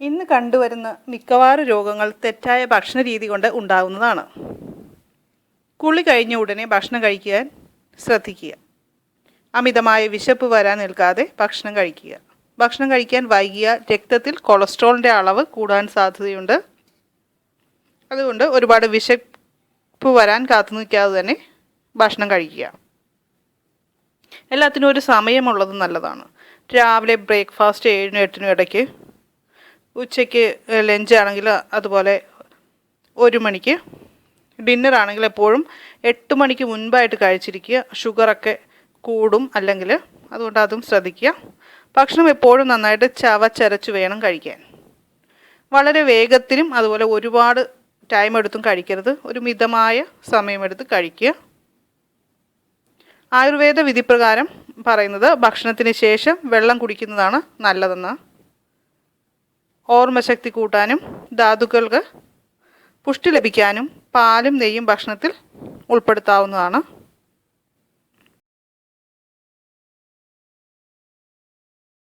ഇന്ന് കണ്ടുവരുന്ന മിക്കവാറും രോഗങ്ങൾ തെറ്റായ ഭക്ഷണ രീതി കൊണ്ട് ഉണ്ടാകുന്നതാണ് കുളി കഴിഞ്ഞ ഉടനെ ഭക്ഷണം കഴിക്കാൻ ശ്രദ്ധിക്കുക. അമിതമായ വിശപ്പ് വരാൻ നിൽക്കാതെ ഭക്ഷണം കഴിക്കുക. ഭക്ഷണം കഴിക്കാൻ വൈകിയ രക്തത്തിൽ കൊളസ്ട്രോളിന്റെ അളവ് കൂടാൻ സാധ്യതയുണ്ട്. അതുകൊണ്ട് ഒരുപാട് വിശപ്പ് വരാൻ കാത്തു നിൽക്കാതെ തന്നെ ഭക്ഷണം കഴിക്കുക. എല്ലാത്തിനും ഒരു സമയമുള്ളത് നല്ലതാണ്. രാവിലെ ബ്രേക്ക്ഫാസ്റ്റ് ഏഴിനും എട്ടിനും ഇടയ്ക്ക് ഉച്ചയ്ക്ക് ലഞ്ച് ആണെങ്കിൽ അതുപോലെ ഒരു മണിക്ക്. ഡിന്നർ ആണെങ്കിൽ എപ്പോഴും എട്ട് മണിക്ക് മുൻപായിട്ട് കഴിച്ചിരിക്കുക. ഷുഗറൊക്കെ കൂടും അല്ലെങ്കിൽ അതുകൊണ്ട് അതും ശ്രദ്ധിക്കുക. ഭക്ഷണം എപ്പോഴും നന്നായിട്ട് ചവച്ചരച്ച് വേണം കഴിക്കാൻ. വളരെ വേഗത്തിലും അതുപോലെ ഒരുപാട് ടൈം എടുത്തും കഴിക്കരുത്. ഒരു മിതമായ സമയമെടുത്ത് കഴിക്കുക. ആയുർവേദ വിധിപ്രകാരം പറയുന്നത് ഭക്ഷണത്തിന് ശേഷം വെള്ളം കുടിക്കുന്നതാണ് നല്ലതെന്ന് ഓർമ്മശക്തി കൂട്ടാനും ധാതുക്കൾക്ക് പുഷ്ടി ലഭിക്കാനും പാലും നെയ്യും ഭക്ഷണത്തിൽ ഉൾപ്പെടുത്താവുന്നതാണ്.